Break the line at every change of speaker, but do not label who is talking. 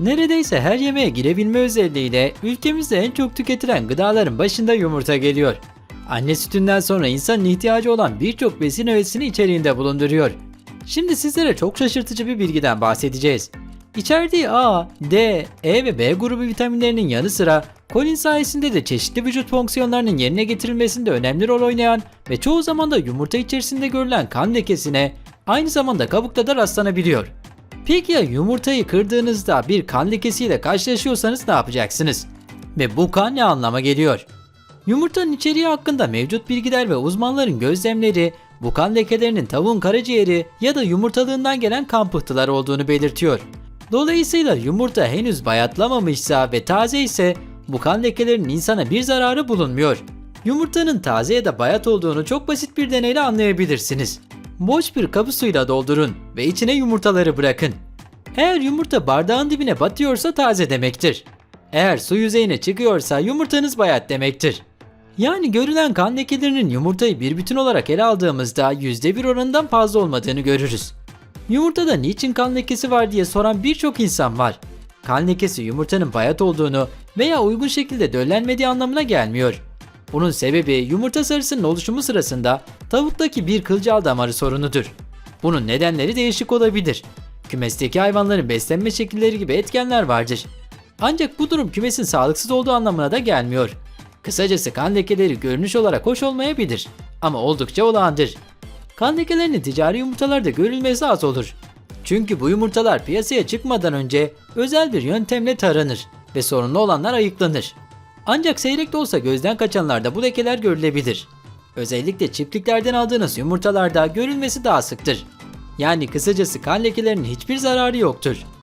Neredeyse her yemeğe girebilme özelliğiyle ülkemizde en çok tüketilen gıdaların başında yumurta geliyor. Anne sütünden sonra insanın ihtiyacı olan birçok besin öğesini içeriğinde bulunduruyor. Şimdi sizlere çok şaşırtıcı bir bilgiden bahsedeceğiz. İçerdiği A, D, E ve B grubu vitaminlerinin yanı sıra kolin sayesinde de çeşitli vücut fonksiyonlarının yerine getirilmesinde önemli rol oynayan ve çoğu zaman da yumurta içerisinde görülen kan lekesine aynı zamanda kabukta da rastlanabiliyor. Peki ya yumurtayı kırdığınızda bir kan lekesiyle karşılaşıyorsanız ne yapacaksınız? Ve bu kan ne anlama geliyor? Yumurtanın içeriği hakkında mevcut bilgiler ve uzmanların gözlemleri bu kan lekelerinin tavuğun karaciğeri ya da yumurtalığından gelen kan pıhtıları olduğunu belirtiyor. Dolayısıyla yumurta henüz bayatlamamışsa ve taze ise bu kan lekelerinin insana bir zararı bulunmuyor. Yumurtanın taze ya da bayat olduğunu çok basit bir deneyle anlayabilirsiniz. Boş bir kabı suyla doldurun ve içine yumurtaları bırakın. Eğer yumurta bardağın dibine batıyorsa taze demektir. Eğer su yüzeyine çıkıyorsa yumurtanız bayat demektir. Yani görülen kan lekelerinin yumurtayı bir bütün olarak ele aldığımızda %1 oranından fazla olmadığını görürüz. Yumurtada niçin kan lekesi var diye soran birçok insan var. Kan lekesi yumurtanın bayat olduğunu veya uygun şekilde döllenmediği anlamına gelmiyor. Bunun sebebi yumurta sarısının oluşumu sırasında tavuktaki bir kılcal damarı sorunudur. Bunun nedenleri değişik olabilir. Kümesteki hayvanların beslenme şekilleri gibi etkenler vardır. Ancak bu durum kümesin sağlıksız olduğu anlamına da gelmiyor. Kısacası kan lekeleri görünüş olarak hoş olmayabilir ama oldukça olağandır. Kan lekelerinin ticari yumurtalarda görülmesi az olur. Çünkü bu yumurtalar piyasaya çıkmadan önce özel bir yöntemle taranır ve sorunlu olanlar ayıklanır. Ancak seyrek de olsa gözden kaçanlarda bu lekeler görülebilir. Özellikle çiftliklerden aldığınız yumurtalarda görülmesi daha sıktır. Yani kısacası kan lekelerinin hiçbir zararı yoktur.